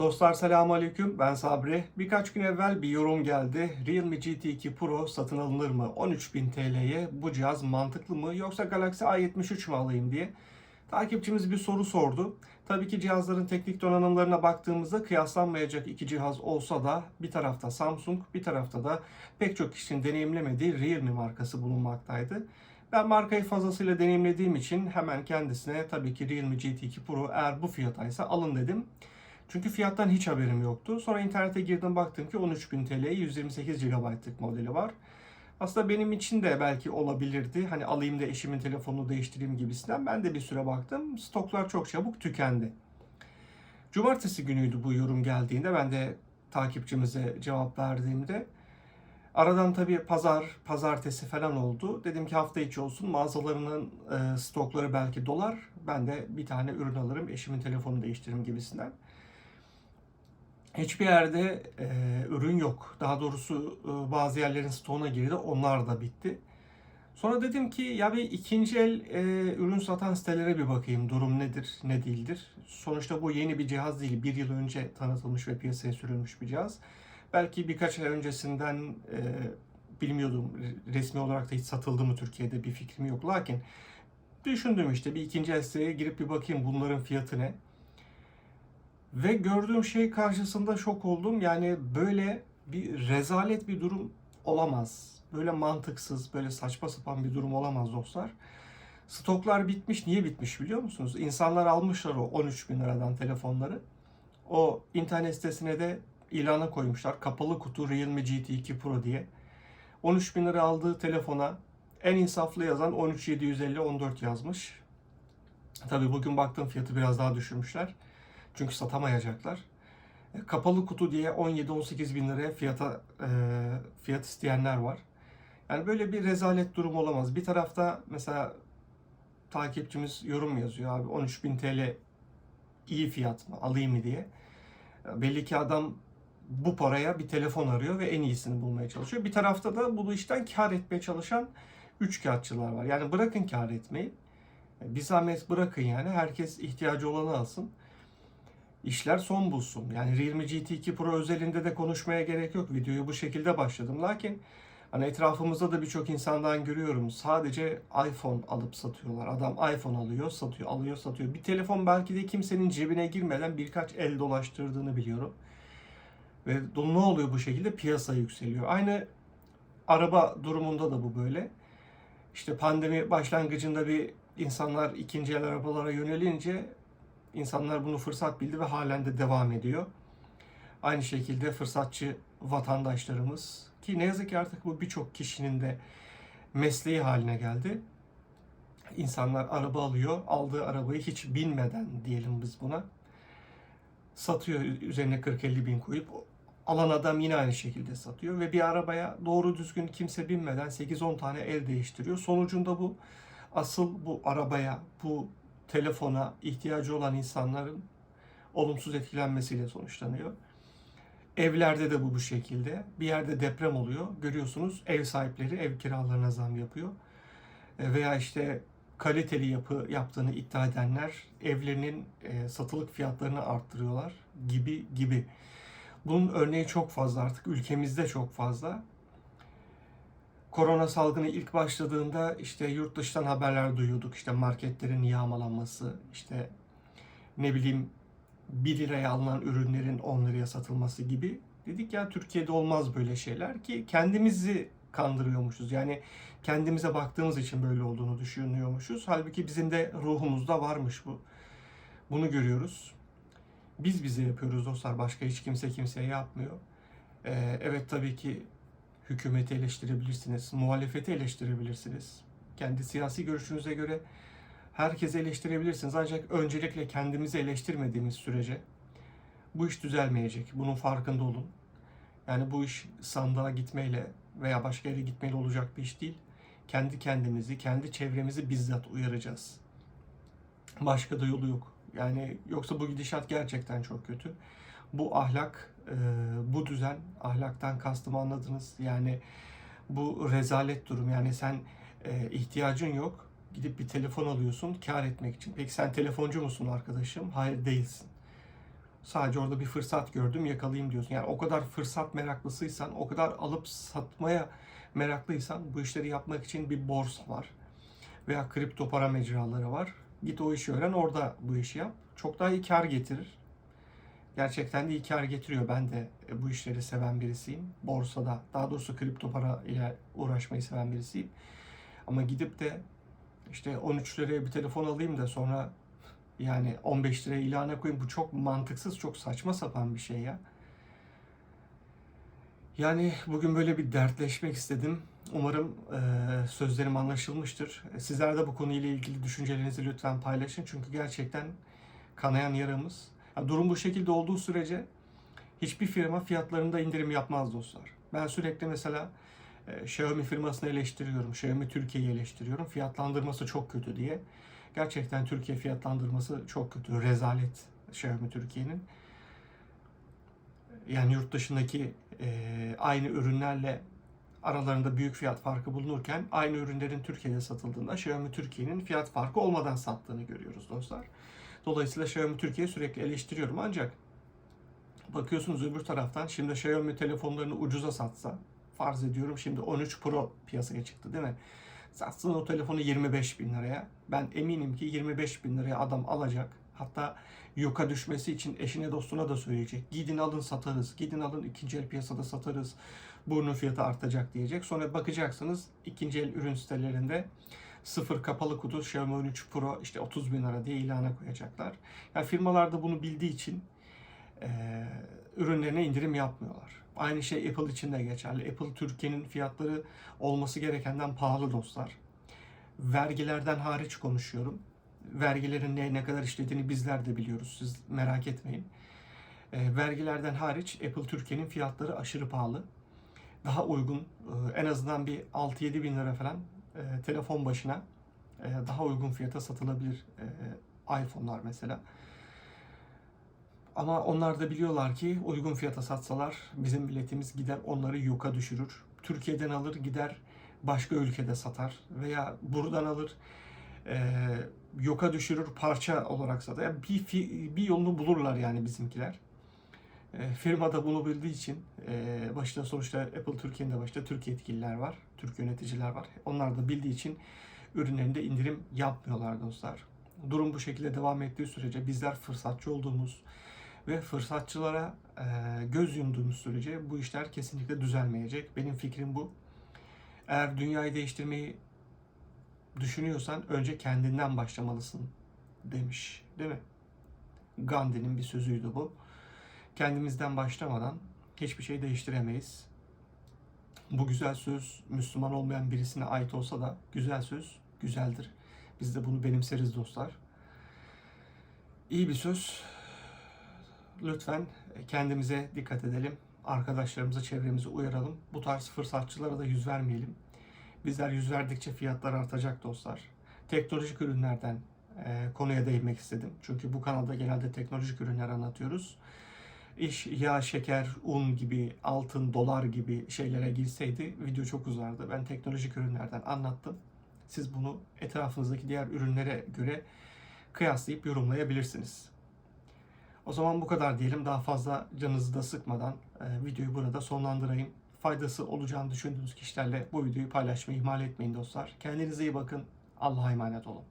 Dostlar selamun aleyküm. Ben Sabri. Birkaç gün evvel bir yorum geldi. Realme GT2 Pro satın alınır mı? 13.000 TL'ye bu cihaz mantıklı mı? Yoksa Galaxy A73 mi alayım diye. Takipçimiz bir soru sordu. Tabii ki cihazların teknik donanımlarına baktığımızda kıyaslanmayacak iki cihaz olsa da bir tarafta Samsung, bir tarafta da pek çok kişinin deneyimlemediği Realme markası bulunmaktaydı. Ben markayı fazlasıyla deneyimlediğim için hemen kendisine tabii ki Realme GT2 Pro eğer bu fiyataysa alın dedim. Çünkü fiyattan hiç haberim yoktu. Sonra internete girdim baktım ki 13.000 TL'ye 128 GB'lık modeli var. Aslında benim için de belki olabilirdi. Hani alayım da eşimin telefonunu değiştireyim gibisinden. Ben de bir süre baktım. Stoklar çok çabuk tükendi. Cumartesi günüydü bu yorum geldiğinde. Ben de takipçimize cevap verdiğimde. Aradan tabii pazar, pazartesi falan oldu. Dedim ki hafta içi olsun mağazalarının e, stokları belki dolar. Ben de bir tane ürün alırım, eşimin telefonunu değiştiririm gibisinden. Hiçbir yerde e, ürün yok. Daha doğrusu e, bazı yerlerin stoğuna girdi. Onlar da bitti. Sonra dedim ki ya bir ikinci el e, ürün satan sitelere bir bakayım. Durum nedir, ne değildir. Sonuçta bu yeni bir cihaz değil. Bir yıl önce tanıtılmış ve piyasaya sürülmüş bir cihaz. Belki birkaç ay öncesinden e, bilmiyordum. Resmi olarak da hiç satıldı mı Türkiye'de bir fikrim yok. Lakin düşündüm işte bir ikinci el siteye girip bir bakayım bunların fiyatı ne. Ve gördüğüm şey karşısında şok oldum. Yani böyle bir rezalet bir durum olamaz. Böyle mantıksız, böyle saçma sapan bir durum olamaz dostlar. Stoklar bitmiş. Niye bitmiş biliyor musunuz? İnsanlar almışlar o 13 bin liradan telefonları. O internet sitesine de ilana koymuşlar. Kapalı kutu Realme GT2 Pro diye. 13 bin lira aldığı telefona en insaflı yazan 13750 14 yazmış. Tabi bugün baktığım fiyatı biraz daha düşürmüşler. Çünkü satamayacaklar. E, Kapalı kutu diye 17-18 bin liraya fiyata e, fiyat isteyenler var. Yani böyle bir rezalet durum olamaz. Bir tarafta mesela takipçimiz yorum yazıyor abi 13 bin TL iyi fiyat mı alayım mı diye. E, Belli ki adam bu paraya bir telefon arıyor ve en iyisini bulmaya çalışıyor. Bir tarafta da bu işten kar etmeye çalışan üç kağıtçılar var. Yani bırakın kar etmeyi. Bir zahmet bırakın yani. Herkes ihtiyacı olanı alsın işler son bulsun. Yani Realme GT2 Pro özelinde de konuşmaya gerek yok. Videoyu bu şekilde başladım. Lakin hani etrafımızda da birçok insandan görüyorum. Sadece iPhone alıp satıyorlar. Adam iPhone alıyor, satıyor, alıyor, satıyor. Bir telefon belki de kimsenin cebine girmeden birkaç el dolaştırdığını biliyorum. Ve ne oluyor bu şekilde? Piyasa yükseliyor. Aynı araba durumunda da bu böyle. İşte pandemi başlangıcında bir insanlar ikinci el arabalara yönelince İnsanlar bunu fırsat bildi ve halen de devam ediyor. Aynı şekilde fırsatçı vatandaşlarımız ki ne yazık ki artık bu birçok kişinin de mesleği haline geldi. İnsanlar araba alıyor, aldığı arabayı hiç bilmeden diyelim biz buna. Satıyor üzerine 40-50 bin koyup alan adam yine aynı şekilde satıyor ve bir arabaya doğru düzgün kimse binmeden 8-10 tane el değiştiriyor. Sonucunda bu asıl bu arabaya, bu telefona ihtiyacı olan insanların olumsuz etkilenmesiyle sonuçlanıyor. Evlerde de bu bu şekilde. Bir yerde deprem oluyor. Görüyorsunuz ev sahipleri ev kiralarına zam yapıyor. E, Veya işte kaliteli yapı yaptığını iddia edenler evlerinin e, satılık fiyatlarını arttırıyorlar gibi gibi. Bunun örneği çok fazla artık ülkemizde çok fazla korona salgını ilk başladığında işte yurt dışından haberler duyuyorduk. İşte marketlerin yağmalanması, işte ne bileyim 1 liraya alınan ürünlerin 10 liraya satılması gibi. Dedik ya Türkiye'de olmaz böyle şeyler ki kendimizi kandırıyormuşuz. Yani kendimize baktığımız için böyle olduğunu düşünüyormuşuz. Halbuki bizim de ruhumuzda varmış bu. Bunu görüyoruz. Biz bize yapıyoruz dostlar. Başka hiç kimse kimseye yapmıyor. Ee, evet tabii ki hükümeti eleştirebilirsiniz, muhalefeti eleştirebilirsiniz. Kendi siyasi görüşünüze göre herkesi eleştirebilirsiniz. Ancak öncelikle kendimizi eleştirmediğimiz sürece bu iş düzelmeyecek. Bunun farkında olun. Yani bu iş sandığa gitmeyle veya başka yere gitmeyle olacak bir iş değil. Kendi kendimizi, kendi çevremizi bizzat uyaracağız. Başka da yolu yok. Yani yoksa bu gidişat gerçekten çok kötü. Bu ahlak, e, bu düzen, ahlaktan kastımı anladınız. Yani bu rezalet durum. Yani sen e, ihtiyacın yok. Gidip bir telefon alıyorsun kar etmek için. Peki sen telefoncu musun arkadaşım? Hayır değilsin. Sadece orada bir fırsat gördüm yakalayayım diyorsun. Yani o kadar fırsat meraklısıysan, o kadar alıp satmaya meraklıysan bu işleri yapmak için bir borsa var. Veya kripto para mecraları var. Git o işi öğren orada bu işi yap. Çok daha iyi kar getirir. Gerçekten de iyi kar getiriyor. Ben de e, bu işleri seven birisiyim. Borsada, daha doğrusu kripto para ile uğraşmayı seven birisiyim. Ama gidip de işte 13 liraya bir telefon alayım da sonra yani 15 liraya ilana koyayım. Bu çok mantıksız, çok saçma sapan bir şey ya. Yani bugün böyle bir dertleşmek istedim. Umarım e, sözlerim anlaşılmıştır. Sizler de bu konuyla ilgili düşüncelerinizi lütfen paylaşın. Çünkü gerçekten kanayan yaramız. Ya durum bu şekilde olduğu sürece hiçbir firma fiyatlarında indirim yapmaz dostlar. Ben sürekli mesela e, Xiaomi firmasını eleştiriyorum. Xiaomi Türkiye'yi eleştiriyorum. Fiyatlandırması çok kötü diye. Gerçekten Türkiye fiyatlandırması çok kötü. Rezalet Xiaomi Türkiye'nin. Yani yurt dışındaki e, aynı ürünlerle aralarında büyük fiyat farkı bulunurken aynı ürünlerin Türkiye'de satıldığında Xiaomi Türkiye'nin fiyat farkı olmadan sattığını görüyoruz dostlar. Dolayısıyla Xiaomi Türkiye'yi sürekli eleştiriyorum ancak bakıyorsunuz öbür taraftan şimdi Xiaomi telefonlarını ucuza satsa farz ediyorum şimdi 13 Pro piyasaya çıktı değil mi? Satsın o telefonu 25 bin liraya. Ben eminim ki 25 bin liraya adam alacak. Hatta yoka düşmesi için eşine dostuna da söyleyecek. Gidin alın satarız. Gidin alın ikinci el piyasada satarız. Bunun fiyatı artacak diyecek. Sonra bakacaksınız ikinci el ürün sitelerinde sıfır kapalı kutu Xiaomi 13 Pro işte 30 bin lira diye ilana koyacaklar. Yani firmalar da bunu bildiği için e, ürünlerine indirim yapmıyorlar. Aynı şey Apple için de geçerli. Apple Türkiye'nin fiyatları olması gerekenden pahalı dostlar. Vergilerden hariç konuşuyorum. Vergilerin ne, ne kadar işlediğini bizler de biliyoruz. Siz merak etmeyin. E, vergilerden hariç Apple Türkiye'nin fiyatları aşırı pahalı. Daha uygun e, en azından bir 6-7 bin lira falan e, telefon başına e, daha uygun fiyata satılabilir e, iPhone'lar mesela. Ama onlar da biliyorlar ki uygun fiyata satsalar bizim milletimiz gider onları yoka düşürür. Türkiye'den alır gider başka ülkede satar veya buradan alır e, yoka düşürür parça olarak satar. Yani bir, bir yolunu bulurlar yani bizimkiler. E, firma da bunu bildiği için e, başta sonuçta Apple Türkiye'nin de başta Türk yetkililer var, Türk yöneticiler var. Onlar da bildiği için ürünlerinde indirim yapmıyorlar dostlar. Durum bu şekilde devam ettiği sürece bizler fırsatçı olduğumuz ve fırsatçılara e, göz yumduğumuz sürece bu işler kesinlikle düzelmeyecek. Benim fikrim bu. Eğer dünyayı değiştirmeyi düşünüyorsan önce kendinden başlamalısın demiş. Değil mi? Gandhi'nin bir sözüydü bu. Kendimizden başlamadan hiçbir şey değiştiremeyiz. Bu güzel söz Müslüman olmayan birisine ait olsa da güzel söz güzeldir. Biz de bunu benimseriz dostlar. İyi bir söz. Lütfen kendimize dikkat edelim. Arkadaşlarımızı, çevremizi uyaralım. Bu tarz fırsatçılara da yüz vermeyelim. Bizler yüz verdikçe fiyatlar artacak dostlar. Teknolojik ürünlerden konuya değinmek istedim. Çünkü bu kanalda genelde teknolojik ürünler anlatıyoruz. İş yağ, şeker, un gibi, altın, dolar gibi şeylere girseydi video çok uzardı. Ben teknolojik ürünlerden anlattım. Siz bunu etrafınızdaki diğer ürünlere göre kıyaslayıp yorumlayabilirsiniz. O zaman bu kadar diyelim. Daha fazla canınızı da sıkmadan e, videoyu burada sonlandırayım. Faydası olacağını düşündüğünüz kişilerle bu videoyu paylaşmayı ihmal etmeyin dostlar. Kendinize iyi bakın. Allah'a emanet olun.